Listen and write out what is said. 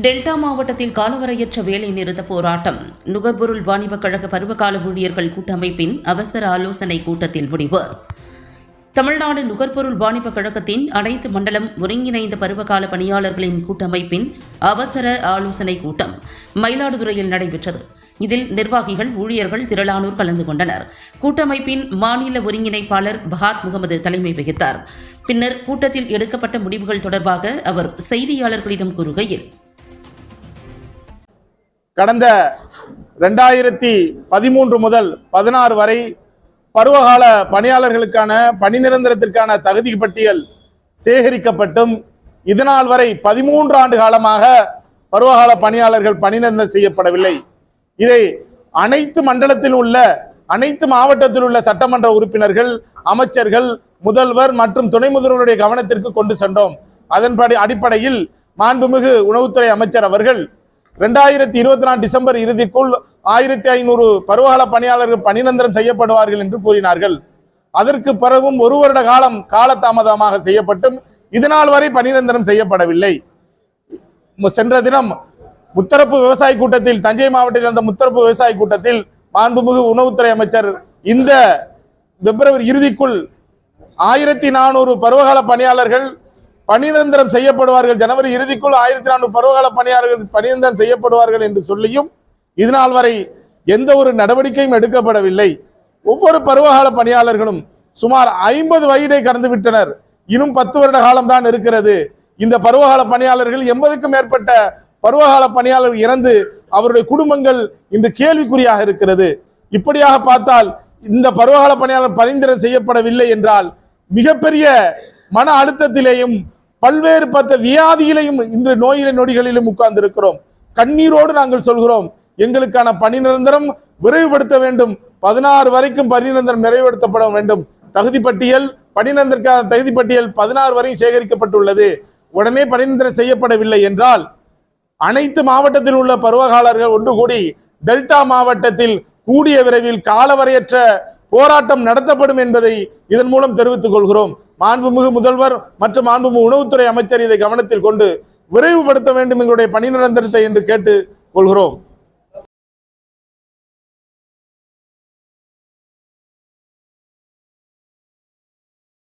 Delta மாவட்டத்தில் காலவரையற்ற வேலை நிறுத்த போராட்டம். நுகர்பொருள் வாணிபக் கழக பருவகால ஊழியர்கள் கூட்டமைப்பின் அவசர ஆலோசனை கூட்டத்தில் முடிவு. தமிழ்நாடு நுகர்பொருள் வாணிபக் கழகத்தின் அனைத்து மண்டலம் ஒருங்கிணைந்த பருவகால பணியாளர்களின் கூட்டமைப்பின் அவசர ஆலோசனை கூட்டம் மயிலாடுதுறையில் நடைபெற்றது. இதில் நிர்வாகிகள் ஊழியர்கள் திரளானோர் கலந்து கொண்டனர். கூட்டமைப்பின் மாநில ஒருங்கிணைப்பாளர் பஹாத் முகமது தலைமை வகித்தார். பின்னர் கூட்டத்தில் எடுக்கப்பட்ட முடிவுகள் தொடர்பாக அவர் செய்தியாளர்களிடம் கூறுகையில் கடந்த ரெண்டாயிரத்தி பதிமூன்று முதல் பதினாறு வரை பருவகால பணியாளர்களுக்கான பணி நிரந்தரத்திற்கான தகுதி பட்டியல் சேகரிக்கப்பட்டும். இதனால் வரை பதிமூன்று ஆண்டு காலமாக பருவகால பணியாளர்கள் பணிநிரந்தரம் செய்யப்படவில்லை. இதை அனைத்து மண்டலத்தில் உள்ள அனைத்து மாவட்டத்தில் உள்ள சட்டமன்ற உறுப்பினர்கள் அமைச்சர்கள் முதல்வர் மற்றும் துணை முதல்வருடைய கவனத்திற்கு கொண்டு சென்றோம். அதன்படி அடிப்படையில் மாண்புமிகு உணவுத்துறை அமைச்சர் அவர்கள் ரெண்டாயிரத்தி இருபத்தி நாலு டிசம்பர் இறுதிக்குள் ஆயிரத்தி ஐநூறு பருவகால பணியாளர்கள் பணிநிரந்தரம் செய்யப்படுவார்கள் என்று கூறினார்கள். அதற்கு பிறகும் ஒரு வருட காலம் காலதாமதமாக செய்யப்பட்டும். இதனால் வரை பணிநிரந்தரம் செய்யப்படவில்லை. சென்ற தினம் முத்தரப்பு விவசாய கூட்டத்தில் தஞ்சை மாவட்டத்தில் நடந்த முத்தரப்பு விவசாய கூட்டத்தில் மாண்புமிகு உணவுத்துறை அமைச்சர் இந்த பிப்ரவரி இறுதிக்குள் ஆயிரத்தி நானூறு பருவகால பணியாளர்கள் பணிநிரந்தரம் செய்யப்படுவார்கள். ஜனவரி இறுதிக்குள் ஆயிரத்தி நானூறு பருவகால பணியாளர்கள் பணிநிரந்தரம் செய்யப்படுவார்கள் என்று சொல்லியும் இதனால் வரை எந்த ஒரு நடவடிக்கையும் எடுக்கப்படவில்லை. ஒவ்வொரு பருவகால பணியாளர்களும் சுமார் ஐம்பது வயதை கடந்து விட்டனர். இன்னும் பத்து வருட காலம்தான் இருக்கிறது. இந்த பருவகால பணியாளர்கள் எண்பதுக்கும் மேற்பட்ட பருவகால பணியாளர்கள் இறந்து அவருடைய குடும்பங்கள் இன்று கேள்விக்குறியாக இருக்கிறது. இப்படியாக பார்த்தால் இந்த பருவகால பணியாளர் பரிந்துரை செய்யப்படவில்லை என்றால் மிகப்பெரிய மன அழுத்தத்திலேயும் பல்வேறு பத்த வியாதியிலையும் இன்று நோயில நொடிகளிலும் உட்கார்ந்து இருக்கிறோம் கண்ணீரோடு நாங்கள் சொல்கிறோம் எங்களுக்கான பணி நிரந்தரம் விரைவுபடுத்த வேண்டும். பதினாறு வரைக்கும் பணி நிரந்தரம் நிறைவுபடுத்தப்பட வேண்டும். தகுதி பட்டியல் பணிநந்தருக்கான தகுதி பட்டியல் பதினாறு வரை சேகரிக்கப்பட்டுள்ளது. உடனே பணிநந்திரம் செய்யப்படவில்லை என்றால் அனைத்து மாவட்டத்தில் உள்ள பருவகாலர்கள் ஒன்று கூடி டெல்டா மாவட்டத்தில் கூடிய விரைவில் காலவரையற்ற போராட்டம் நடத்தப்படும் என்பதை இதன் மூலம் தெரிவித்துக் கொள்கிறோம். மாண்புமிகு முதல்வர் மற்றும் மாண்புமிகு உணவுத்துறை அமைச்சர் இதை கவனத்தில் கொண்டு விரைவுபடுத்த வேண்டும் எங்களுடைய பணி நிரந்தரத்தை என்று கேட்டு கொள்கிறோம்.